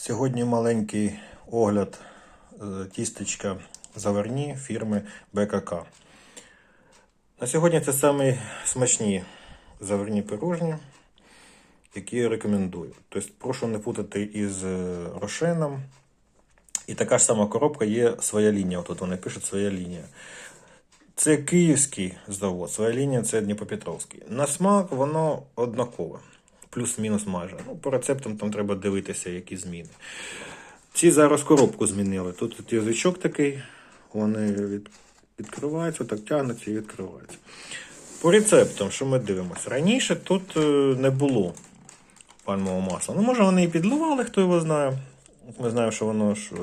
Сьогодні маленький огляд е, тістечка заварні фірми БКК. На сьогодні це самі смачні заварні пирожні, які я рекомендую. Тобто, прошу не путати із е, рошеном. І така ж сама коробка є своя лінія. Тут вони пишуть своя лінія. Це київський завод, своя лінія це Дніпропетровський. На смак воно однакове, плюс-мінус майже. Ну, по рецептам там треба дивитися, які зміни. Ці зараз коробку змінили. Тут, язичок такий, вони від, відкриваються, так тягнуться і відкриваються. По рецептам, що ми дивимося? Раніше тут е, не було пальмового масла. Ну, може, вони і підливали, хто його знає. Ми знаємо, що воно ж е,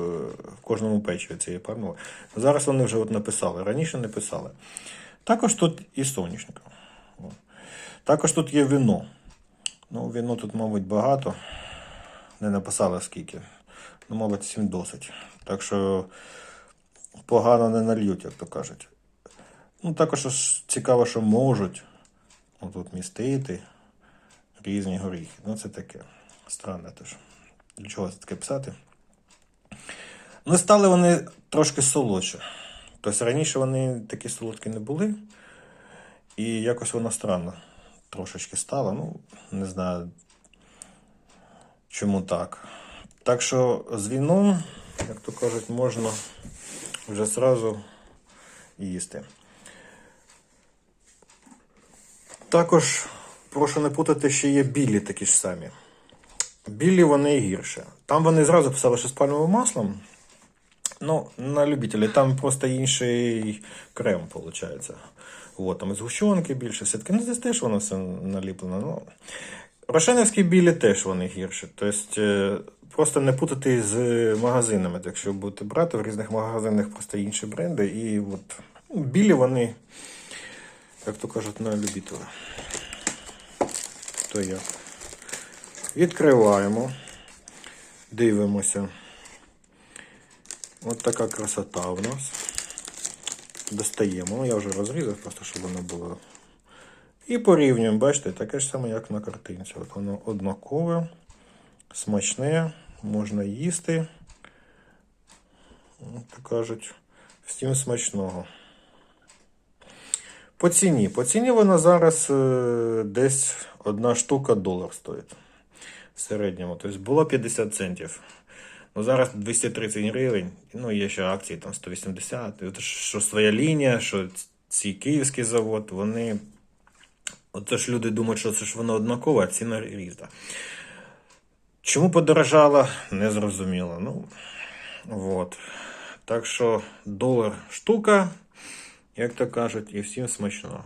в кожному печиві цієї пальмове. Зараз вони вже от написали. Раніше не писали. Також тут і соняшник. Також тут є вино. Ну, вино тут, мабуть, багато. Не написали скільки. Ну, мабуть, всім досить. Так що погано не нальють, як то кажуть. Ну, також цікаво, що можуть отут містити різні горіхи. Ну, це таке странне теж. Для чого це таке писати? Ну, стали вони трошки солодші. Тобто раніше вони такі солодкі не були. І якось воно странно трошечки стало. Ну, не знаю, чому так. Так що з віном, як то кажуть, можна вже зразу їсти. Також прошу не путати, ще є білі такі ж самі. Білі вони гірше. Там вони зразу писали, що з пальмовим маслом. Ну, на любителі, там просто інший крем, виходить. От, там і згущенки більше, все-таки, ну здесь теж воно все наліплено. Ну. Рошенівські білі теж вони гірші. Тобто, е, просто не путати з магазинами. Якщо будете брати, в різних магазинах просто інші бренди. І от ну, білі вони, як то кажуть, на любителя. То як. Відкриваємо, дивимося. От така красота у нас. Достаємо. Ну, я вже розрізав, просто щоб воно було. І порівнюємо, бачите, таке ж саме, як на картинці. От воно однакове, смачне, можна їсти. Так кажуть, всім смачного. По ціні. По ціні вона зараз е, десь одна штука долар стоїть. В середньому. Тобто було 50 центів. Ну, зараз 230 гривень. Ну, є ще акції там 180. От що своя лінія, що ці київський завод, вони. Оце ж люди думають, що це ж воно однакове, а ціна різна. Чому подорожала, не зрозуміло. Ну, от. Так що долар штука, як то кажуть, і всім смачного.